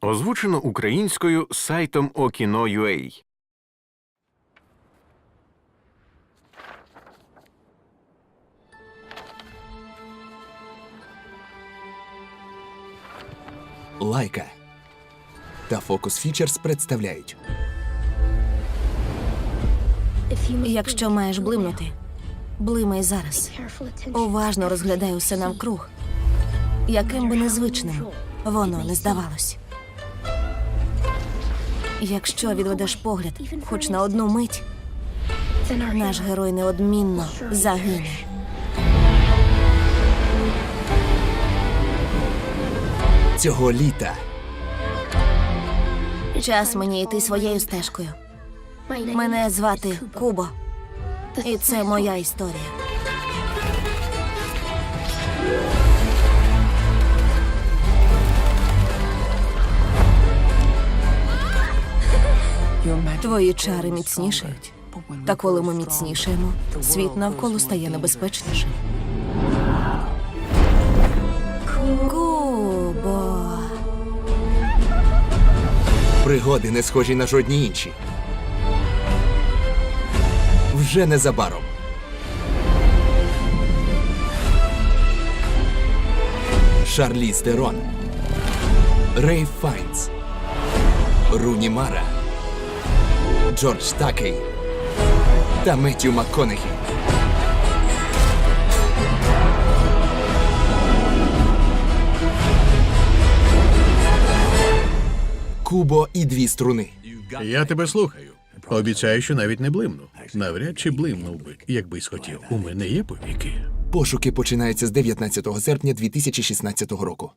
Озвучено українською сайтом Okino.ua Лайка та Focus Features представляють Якщо маєш блимнути, блимай зараз. Уважно розглядай усе навкруг. Яким би незвичним воно не здавалось. Якщо відведеш погляд хоч на одну мить, наш герой неодмінно загине. цього літа. Час мені йти своєю стежкою. Мене звати Кубо, і це моя історія. Твої чари міцнішають. Та коли ми міцнішаємо, світ навколо стає небезпечнішим. Кубо. Пригоди не схожі на жодні інші. Вже незабаром. Шарлі Стерон, Рей Файнс, Руні Мара, Джордж Такей та Меттю МакКонахі. Кубо і дві струни. Я тебе слухаю. Обіцяю, що навіть не блимну. Навряд чи блимнув би, якби й схотів. У мене є повіки. Пошуки починаються з 19 серпня 2016 року.